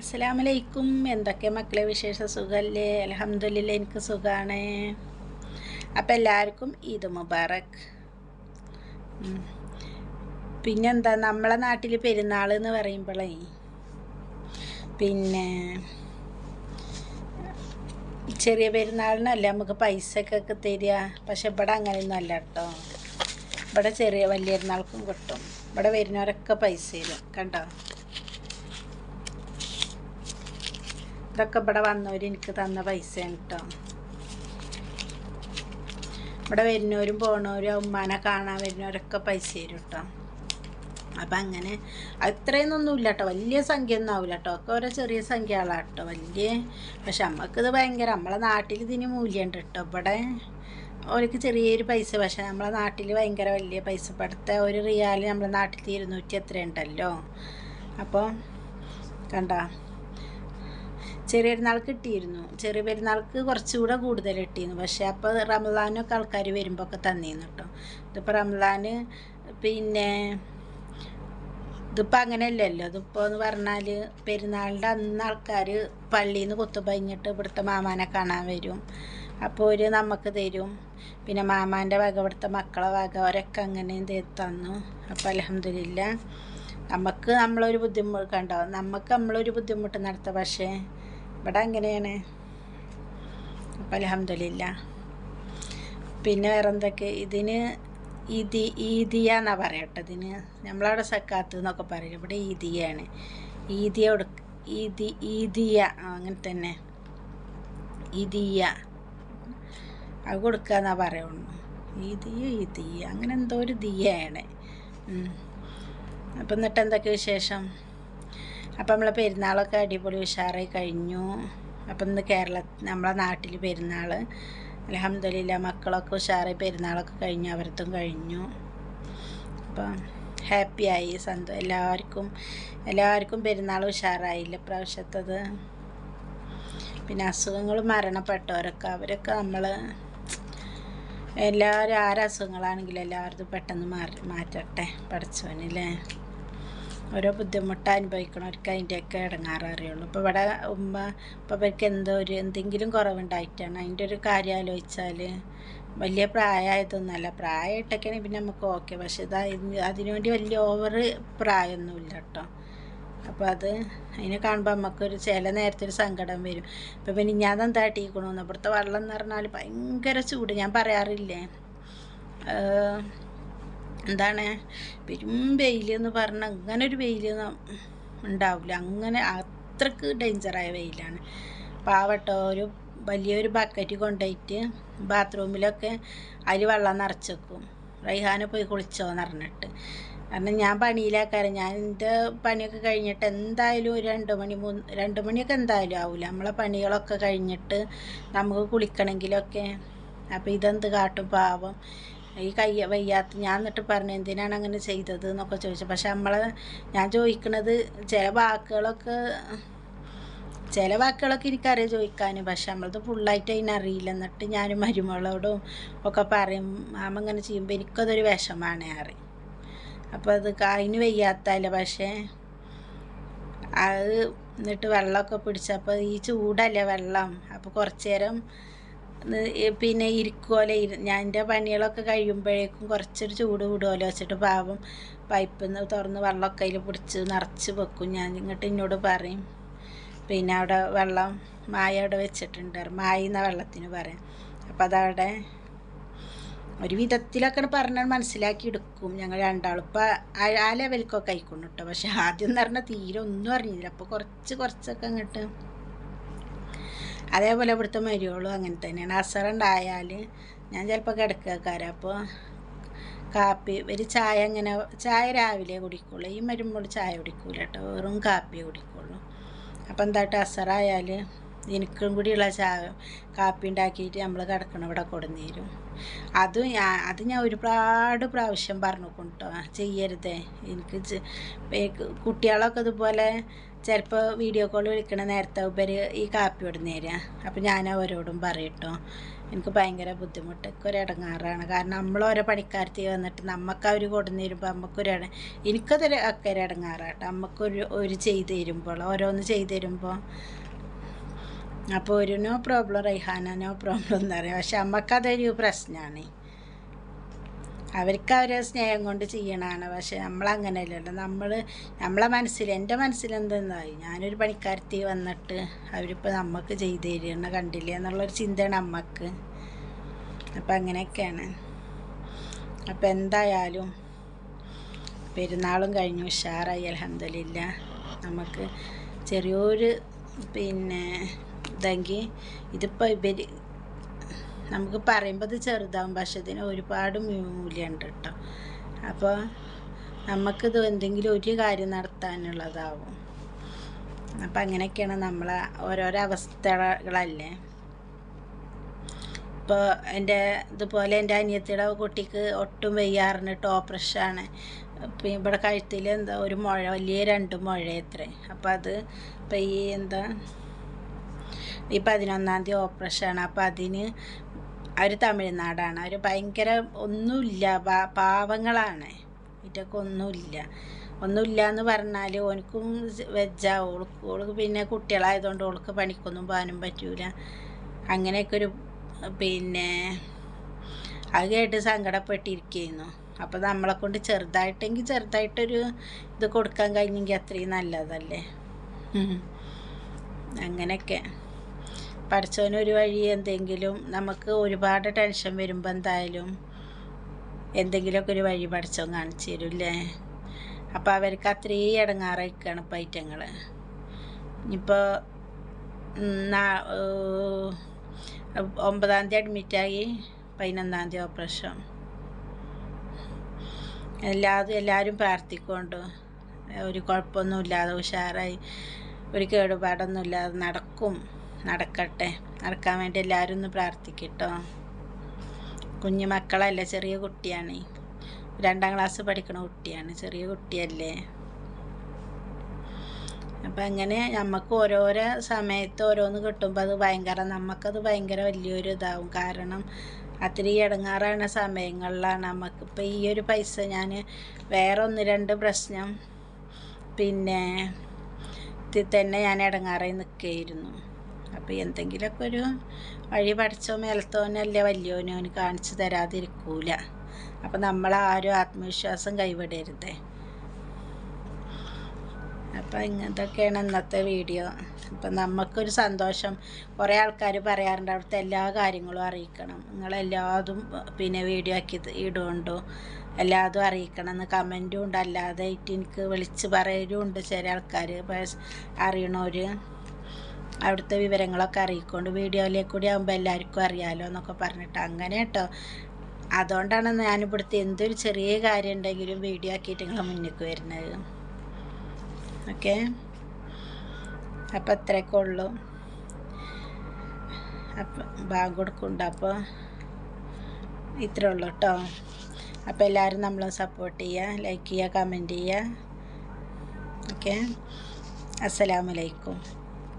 അസ്സലാമലൈക്കും. എന്തൊക്കെ മക്കളെ വിശേഷ സുഖമല്ലേ അലഹമ്മദില്ല എനിക്ക് സുഖമാണ് അപ്പം എല്ലാവർക്കും ഈദ് മുബാറക്. പിന്നെന്താ നമ്മളെ നാട്ടിൽ പെരുന്നാൾ എന്ന് പറയുമ്പോഴേ പിന്നെ ചെറിയ പെരുന്നാളിനല്ല നമുക്ക് പൈസക്കൊക്കെ തരിക. പക്ഷെ ഇവിടെ അങ്ങനെയൊന്നും അല്ല കേട്ടോ. ഇവിടെ ചെറിയ വലിയ പെരുന്നാൾക്കും കിട്ടും. ഇവിടെ വരുന്നവരൊക്കെ പൈസ തരും. കണ്ടോ? ഇതൊക്കെ ഇവിടെ വന്നവർ എനിക്ക് തന്ന പൈസയാണ് കേട്ടോ ഇവിടെ വരുന്നവരും പോണവരും ഉമ്മാനെ കാണാൻ വരുന്നവരൊക്കെ പൈസ തരും കേട്ടോ അപ്പം അങ്ങനെ അത്രയൊന്നും ഇല്ല കേട്ടോ വലിയ സംഖ്യ ഒന്നും ആവില്ല കേട്ടോ ഒക്കെ ഓരോ ചെറിയ സംഖ്യ സംഖ്യകളാണ് കേട്ടോ വലിയ പക്ഷെ നമുക്കിത് ഭയങ്കര നമ്മളെ നാട്ടിൽ ഇതിന് മൂല്യമുണ്ട് കേട്ടോ ഇവിടെ. അവർക്ക് ചെറിയൊരു പൈസ പക്ഷെ നമ്മളെ നാട്ടിൽ ഭയങ്കര വലിയ പൈസ. ഇപ്പോഴത്തെ ഒരു റിയാൽ നമ്മളെ നാട്ടിൽ ഇരുന്നൂറ്റി എത്ര ഉണ്ടല്ലോ അപ്പോൾ കണ്ട ചെറിയ പെരുന്നാൾക്ക് കിട്ടിയിരുന്നു. ചെറിയ പെരുന്നാൾക്ക് കുറച്ചുകൂടെ കൂടുതൽ കിട്ടിയിരുന്നു. പക്ഷേ അപ്പോൾ റംസാനൊക്കെ ആൾക്കാർ വരുമ്പോൾ ഒക്കെ തന്നിരുന്നു കേട്ടോ. ഇതിപ്പോൾ റംസാൻ പിന്നെ ഇതിപ്പോൾ അങ്ങനെയല്ലല്ലോ. ഇതിപ്പോൾ എന്ന് പറഞ്ഞാൽ പെരുന്നാളിന്റെ അന്ന് ആൾക്കാർ പള്ളിയിൽ നിന്ന് കുത്തു പഴിഞ്ഞിട്ട് ഇവിടുത്തെ മാമാനെ കാണാൻ വരും. അപ്പോൾ ഒരു നമുക്ക് തരും. പിന്നെ മാമാന്റെ വക ഇവിടുത്തെ മക്കളെ വക അവരൊക്കെ അങ്ങനെയും തന്നു. അപ്പോൾ അലഹമില്ല നമുക്ക് നമ്മളൊരു ബുദ്ധിമുട്ട് കണ്ടോ? നമുക്ക് നമ്മളൊരു ബുദ്ധിമുട്ട് നടത്താം. പക്ഷേ ഇവിടെ അങ്ങനെയാണ് അപ്പം അലഹമില്ല പിന്നെ വേറെ എന്തൊക്കെ ഇതിന് ഈദി ഈദിയ എന്നാ പറയട്ടെ ഇതിന്. നമ്മളവിടെ സക്കാത്ത് എന്നൊക്കെ പറയും ഇവിടെ ഈദിയാണ്. ഈദിയ കൊടുക്ക ഈദി ഈദിയ അങ്ങനെ തന്നെ. ഈദിയ. അത് കൊടുക്കുക എന്നാ പറയുള്ളൂ. ഈദിയ ഈദിയ. അങ്ങനെ എന്തോ ഒരു ദിയാണ്. അപ്പം എന്നിട്ട് എന്തൊക്കെ വിശേഷം? അപ്പം നമ്മളെ പെരുന്നാളൊക്കെ അടിപൊളി ഉഷാറായി കഴിഞ്ഞു. അപ്പം ഇന്ന് കേരള നമ്മളെ നാട്ടിൽ പെരുന്നാൾ അലഹമ്മദില്ല മക്കളൊക്കെ ഉഷാറായി പെരുന്നാളൊക്കെ കഴിഞ്ഞു അവരത്തും കഴിഞ്ഞു. അപ്പം ഹാപ്പിയായി സന്തോ എല്ലാവർക്കും എല്ലാവർക്കും പെരുന്നാൾ ഉഷാറായില്ല പ്രാവശ്യത്തത് പിന്നെ അസുഖങ്ങൾ മരണപ്പെട്ടവരൊക്കെ അവരൊക്കെ നമ്മൾ എല്ലാവരും ആരസുഖങ്ങളാണെങ്കിലും എല്ലാവരും പെട്ടെന്ന് മാറി മാറ്റട്ടെ പഠിച്ചവനല്ലേ ഓരോ ബുദ്ധിമുട്ട് അനുഭവിക്കണവർക്ക് അതിന്റെയൊക്കെ ഇടങ്ങാറ് അറിയുള്ളൂ ഇപ്പോൾ ഇവിടെ ഉമ്മ ഇപ്പോൾ അവർക്ക് എന്തോ ഒരു എന്തെങ്കിലും കുറവുണ്ടായിട്ടാണ്. അതിന്റെ ഒരു കാര്യം ആലോചിച്ചാൽ വലിയ പ്രായമായതൊന്നുമല്ല. പ്രായമായിട്ടൊക്കെയാണെങ്കിൽ പിന്നെ നമുക്ക് ഓക്കെ പക്ഷെ ഇത് അതിന് അതിനുവേണ്ടി വലിയ ഓവർ പ്രായമൊന്നുമില്ല കേട്ടോ. അപ്പോൾ അത് അതിനെ കാണുമ്പോൾ നമുക്കൊരു ചില നേരത്തെ ഒരു സങ്കടം വരും. ഇപ്പം പിന്നെ ഞാൻ എന്താ ടീക്കണമെന്ന് വെള്ളം എന്ന് പറഞ്ഞാൽ ഭയങ്കര ചൂട്. ഞാൻ പറയാറില്ലേ? എന്താണ്? പെരും വെയിൽ എന്ന് പറഞ്ഞാൽ അങ്ങനെ ഒരു വെയിൽ ഉണ്ടാവില്ല അങ്ങനെ അത്രയ്ക്ക് ഡേഞ്ചറായ വെയിലാണ്. പാവട്ടോ ഒരു വലിയൊരു ബക്കറ്റ് കൊണ്ടുപോയിട്ട് ബാത്റൂമിലൊക്കെ അതിൽ വെള്ളം നിറച്ച് വെക്കും റൈഹാനെ പോയി കുളിച്ചോന്ന് പറഞ്ഞിട്ട്. കാരണം ഞാൻ പണിയിലാക്കാരം ഞാൻ എന്റെ പണിയൊക്കെ കഴിഞ്ഞിട്ട് എന്തായാലും ഒരു രണ്ട് മണി മൂന്ന് രണ്ട് മണിയൊക്കെ എന്തായാലും ആവില്ല നമ്മളെ പണികളൊക്കെ കഴിഞ്ഞിട്ട് നമുക്ക് കുളിക്കണമെങ്കിലൊക്കെ അപ്പോൾ ഇതെന്ത് കാട്ടും പാവം. ഈ കൈ വയ്യാത്ത ഞാൻ എന്നിട്ട് പറഞ്ഞു എന്തിനാണ് അങ്ങനെ ചെയ്തത്? എന്നൊക്കെ ചോദിച്ചു. പക്ഷെ നമ്മൾ ഞാൻ ചോദിക്കണത് ചില വാക്കുകളൊക്കെ ചില വാക്കുകളൊക്കെ എനിക്കറിയാം ചോദിക്കാൻ പക്ഷെ നമ്മളത് ഫുള്ളായിട്ട് അതിനറിയില്ല എന്നിട്ട് ഞാൻ മരുമകളോടും ഒക്കെ പറയും മാമ ഇങ്ങനെ ചെയ്യുമ്പോൾ എനിക്കതൊരു വിഷമാണ് അറി അപ്പോൾ അത് അതിന് വയ്യാത്തല്ല പക്ഷേ അത് എന്നിട്ട് വെള്ളമൊക്കെ പിടിച്ചപ്പോൾ ഈ ചൂടല്ലേ വെള്ളം. അപ്പോൾ കുറച്ച് നേരം പിന്നെ ഇരിക്കുമല്ലോ ഇരു ഞാൻ എന്റെ പണികളൊക്കെ കഴിയുമ്പോഴേക്കും കുറച്ചൊരു ചൂട് വിടുമല്ലോ വെച്ചിട്ട് പാവം പൈപ്പിൽ നിന്ന് തുറന്ന് വെള്ളമൊക്കെ അതിൽ പിടിച്ച് നിറച്ച് വെക്കും. ഞാൻ ഇങ്ങോട്ട് എന്നോട് പറയും. പിന്നെ അവിടെ വെള്ളം മായ അവിടെ വെച്ചിട്ടുണ്ട്. മായ എന്ന വെള്ളത്തിന്? പറയും. അപ്പം അതവിടെ ഒരു വിധത്തിലൊക്കെ പറഞ്ഞാൽ മനസ്സിലാക്കി എടുക്കും. ഞങ്ങൾ രണ്ടാളും. ഇപ്പം ആ ലെവലിക്കൊക്കെ ആയിക്കൊണ്ടു കേട്ടോ പക്ഷെ ആദ്യം എന്ന് പറഞ്ഞാൽ തീരെ ഒന്നും അറിഞ്ഞില്ല. അപ്പോൾ കുറച്ച് കുറച്ചൊക്കെ അങ്ങോട്ട് അതേപോലെ ഇവിടുത്തെ മരിയോളും അങ്ങനെ തന്നെയാണ്. അസറുണ്ടായാൽ ഞാൻ ചിലപ്പോൾ കിടക്കാക്കാരം. അപ്പോൾ കാപ്പി ഒരു ചായ അങ്ങനെ ചായ രാവിലെ കുടിക്കുള്ളൂ. ഈ മരുമ്പോൾ ചായ കുടിക്കൂല കേട്ടോ വെറും കാപ്പിയെ കുടിക്കുള്ളൂ. അപ്പം എന്തായിട്ട് അസറായാൽ എനിക്കും കൂടിയുള്ള ചായ കാപ്പി ഉണ്ടാക്കിയിട്ട് നമ്മൾ കിടക്കണം ഇവിടെ കൊടുന്നേരും. അതും ഞാൻ അത് ഞാൻ ഒരുപാട് പ്രാവശ്യം പറഞ്ഞു കൊണ്ടോ ചെയ്യരുതേ. എനിക്ക് കുട്ടികളൊക്കെ ഇതുപോലെ ചിലപ്പോൾ വീഡിയോ കോൾ വിളിക്കണ നേരത്തെ ഉപർ ഈ കാപ്പി ഇടുന്ന തരിക അപ്പോൾ ഞാൻ അവരോടും പറയട്ടോ എനിക്ക് ഭയങ്കര ബുദ്ധിമുട്ട് ഒരു ഇടങ്ങാറാണ് കാരണം നമ്മൾ ഓരോ പണിക്കാരത്തി വന്നിട്ട് നമുക്ക് അവർ കൊടുന്നു തരുമ്പോൾ നമുക്കൊരു എനിക്കതൊരു ഒക്കെ ഒരു ഇടങ്ങാറാട്ടോ നമുക്കൊരു ഒരു ചെയ്ത് തരുമ്പോൾ ഓരോന്ന് ചെയ്ത് തരുമ്പോൾ അപ്പോൾ ഒരു no problem Raihana no problem എന്ന് പറയാം. പക്ഷെ നമുക്കതൊരു പ്രശ്നമാണ് അവർക്ക് അവരെ സ്നേഹം കൊണ്ട് ചെയ്യണതാണ്. പക്ഷെ നമ്മളങ്ങനെയല്ലല്ലോ. നമ്മൾ നമ്മളെ മനസ്സിൽ എന്റെ മനസ്സിൽ എന്തെന്നായി? ഞാനൊരു പണിക്കാരത്തി വന്നിട്ട് അവരിപ്പോൾ നമുക്ക് ചെയ്ത് തരുന്ന കണ്ടില്ലേ? എന്നുള്ളൊരു ചിന്തയാണ് അമ്മയ്ക്ക് അപ്പം അങ്ങനെയൊക്കെയാണ്. അപ്പം എന്തായാലും പെരുന്നാളും കഴിഞ്ഞു. ഉഷാറായി അലഹമില്ല നമുക്ക് ചെറിയൊരു പിന്നെ ഇതെങ്കിൽ ഇതിപ്പോൾ ഇവർ നമുക്ക് പറയുമ്പോൾ ചെറുതാവും. പക്ഷെ ഇതിന് ഒരുപാട് മൂല്യമുണ്ട് കേട്ടോ അപ്പോൾ നമുക്കിത് എന്തെങ്കിലും ഒരു കാര്യം നടത്താനുള്ളതാവും. അപ്പം അങ്ങനെയൊക്കെയാണ് നമ്മളെ ഓരോരോ അവസ്ഥകളല്ലേ? ഇപ്പോൾ എന്റെ ഇതുപോലെ എന്റെ അനിയത്തിയുടെ കുട്ടിക്ക് ഒട്ടും വയ്യാറിഞ്ഞിട്ട് ഓപ്പറേഷനാണ്. ഇപ്പം ഇവിടെ കഴുത്തിൽ എന്താ ഒരു മുഴ വലിയ രണ്ട് മുഴ എത്ര അപ്പം അത് ഇപ്പം ഈ എന്താ ഈ പതിനൊന്നാം തീയതി ഓപ്പറേഷനാണ്. അപ്പം അതിന് അവർ തമിഴ്നാടാണ്. അവർ ഭയങ്കര ഒന്നുമില്ല. പാവങ്ങളാണ്. ഇതൊക്കെ ഒന്നുമില്ല. ഒന്നുമില്ല എന്ന് പറഞ്ഞാൽ ഓനക്കും വെജാ ഓൾക്ക് ഓൾക്ക് പിന്നെ കുട്ടികളായതുകൊണ്ട് ഓൾക്ക് പണിക്കൊന്നും പോകാനും പറ്റൂല. അങ്ങനെയൊക്കെ ഒരു പിന്നെ അത് കേട്ട് സങ്കടപ്പെട്ടിരിക്കുന്നു. അപ്പോൾ നമ്മളെ കൊണ്ട് ചെറുതായിട്ടെങ്കിൽ ചെറുതായിട്ടൊരു ഇത് കൊടുക്കാൻ കഴിഞ്ഞെങ്കിൽ അത്രയും നല്ലതല്ലേ? അങ്ങനെയൊക്കെ. പഠിച്ചവനൊരു വഴി എന്തെങ്കിലും നമുക്ക് ഒരുപാട് ടെൻഷൻ വരുമ്പോൾ എന്തായാലും എന്തെങ്കിലുമൊക്കെ ഒരു വഴി പഠിച്ചവൻ കാണിച്ചു തരും അല്ലേ അപ്പോൾ അവർക്ക് അത്രയും ഇടങ്ങാറായിക്കാണ് ഇപ്പം ഐറ്റങ്ങൾ ഇപ്പോൾ ഒമ്പതാം തീയതി അഡ്മിറ്റായി പതിനൊന്നാം തീയതി ഓപ്പറേഷൻ എല്ലാതും എല്ലാവരും പ്രാർത്ഥിക്കൊണ്ട് ഒരു കുഴപ്പമൊന്നുമില്ലാതെ ഉഷാറായി ഒരു കേടുപാടൊന്നുമില്ലാതെ നടക്കും. നടക്കട്ടെ. നടക്കാൻ വേണ്ടി എല്ലാവരും ഒന്ന് പ്രാർത്ഥിക്കട്ടോ. കുഞ്ഞു മക്കളല്ല? ചെറിയ കുട്ടിയാണ്. രണ്ടാം ക്ലാസ് പഠിക്കണ കുട്ടിയാണ്. ചെറിയ കുട്ടിയല്ലേ? അപ്പം അങ്ങനെ നമുക്ക് ഓരോരോ സമയത്ത് ഓരോന്ന് കിട്ടുമ്പോൾ അത് ഭയങ്കര നമുക്കത് ഭയങ്കര വലിയൊരു ഇതാവും. കാരണം അത്രയും ഇടങ്ങാറാണ് സമയങ്ങളിലാണ് നമുക്ക് ഇപ്പം ഈ ഒരു പൈസ ഞാൻ വേറെ ഒന്ന് രണ്ട് പ്രശ്നം പിന്നെ തന്നെ ഞാൻ ഇടങ്ങാറായി നിൽക്കുകയായിരുന്നു അപ്പോൾ എന്തെങ്കിലുമൊക്കെ ഒരു വഴി പഠിച്ചോ മേലത്തോനല്ലേ വലിയോനോ അവന് കാണിച്ചു തരാതിരിക്കൂല. അപ്പം നമ്മളാരും ആത്മവിശ്വാസം കൈവിടരുതേ. അപ്പം ഇങ്ങനത്തൊക്കെയാണ് ഇന്നത്തെ വീഡിയോ. അപ്പം നമുക്കൊരു സന്തോഷം. കുറേ ആൾക്കാർ പറയാറുണ്ട് അവിടുത്തെ എല്ലാ കാര്യങ്ങളും അറിയിക്കണം. നിങ്ങളെല്ലാതും പിന്നെ വീഡിയോ ആക്കി ഇടുകൊണ്ടോ എല്ലാതും അറിയിക്കണം എന്ന് കമന്റും ഉണ്ട്. അല്ലാതെ എനിക്ക് വിളിച്ച് പറയലും ഉണ്ട് ചില ആൾക്കാർ അറിയണവർ അവിടുത്തെ വിവരങ്ങളൊക്കെ അറിയിക്കൊണ്ട് വീഡിയോയിലേക്ക് കൂടി ആകുമ്പോൾ എല്ലാവർക്കും അറിയാമല്ലോ എന്നൊക്കെ പറഞ്ഞിട്ട്. അങ്ങനെ കേട്ടോ അതുകൊണ്ടാണ് ഞാനിവിടുത്തെ എന്തൊരു ചെറിയ കാര്യം ഉണ്ടെങ്കിലും വീഡിയോ ആക്കിയിട്ട് നിങ്ങളെ മുന്നിലേക്ക് വരുന്നത്. ഓക്കെ? അപ്പം അത്രയൊക്കെ ഉള്ളൂ. അപ്പം ബാങ്ക് കൊടുക്കുന്നുണ്ട്. അപ്പോൾ ഇത്രേ ഉള്ളൂ കേട്ടോ അപ്പോൾ എല്ലാവരും നമ്മളെ സപ്പോർട്ട് ചെയ്യുക ലൈക്ക് ചെയ്യുക കമന്റ് ചെയ്യുക. ഓക്കെ? അസ്സലാമലൈക്കും